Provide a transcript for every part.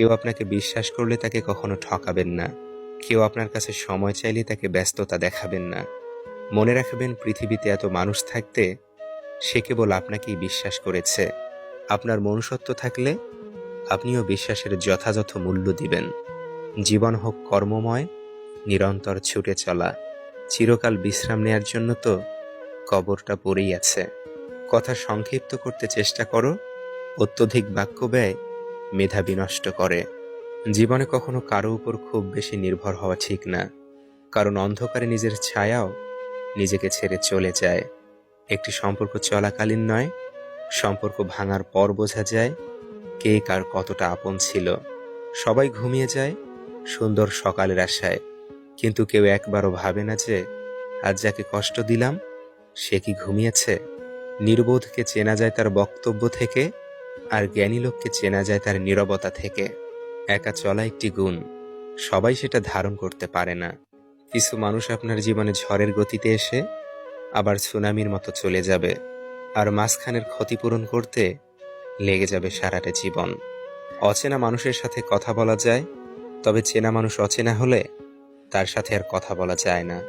কেউ আপনাকে বিশ্বাস করলে তাকে কখনো ঠকাবেন না। কেউ আপনার কাছে সময় চাইলে তাকে ব্যস্ততা দেখাবেন না। মনে রাখবেন, পৃথিবীতে এত মানুষ থাকতে সে কেবল আপনাকেই বিশ্বাস করেছে। আপনার মনুষ্যত্ব থাকলে আপনিও বিশ্বাসের যথাযথ মূল্য দিবেন। জীবন হোক কর্মময়, নিরন্তর ছুটে চলা। চিরকাল বিশ্রাম নেয়ার জন্য তো কবরটা পড়েই আছে। কথা সংক্ষিপ্ত করতে চেষ্টা করো। অত্যধিক বাক্য ব্যয় মেধা বিনষ্ট করে। জীবনে কখনো কারও উপর খুব বেশি নির্ভর হওয়া ঠিক না। কারণ অন্ধকারে নিজের ছায়াও নিজেকে ছেড়ে চলে যায়। একটি সম্পর্ক চলাকালীন নয়, সম্পর্ক ভাঙার পর বোঝা যায় কে কার কতটা আপন ছিল। সবাই ঘুমিয়ে যায়, সুন্দর সকালের আশায়। কিন্তু কেউ একবারও ভাবে না যে, আজ যাকে কষ্ট দিলাম, সে কি ঘুমিয়েছে? নির্বোধকে চেনা যায় তার বক্তব্য থেকে। আর জ্ঞানী লোককে চেনা যায় তার নীরবতা থেকে। একা চলা একটি গুণ। সবাই সেটা ধারণ করতে পারে না। কিছু মানুষ আপনার জীবনে ঝড়ের গতিতে এসে আবার সুনামির মতো চলে যাবে। আর মাঝখানের ক্ষতিপূরণ করতে লেগে যাবে সারাটা জীবন। অচেনা মানুষের সাথে কথা বলা যায়, তবে চেনা মানুষ অচেনা হলে তার সাথে আর কথা বলা যায় না।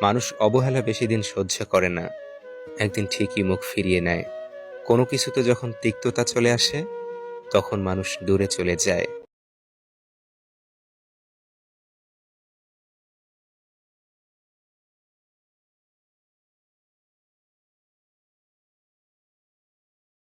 মানুষ অবহেলা বেশি দিন সহ্য করে না। একদিন ঠিকই মুখ ফিরিয়ে নেয়। কোনো কিছুতে যখন তিক্ততা চলে আসে তখন মানুষ দূরে চলে যায়।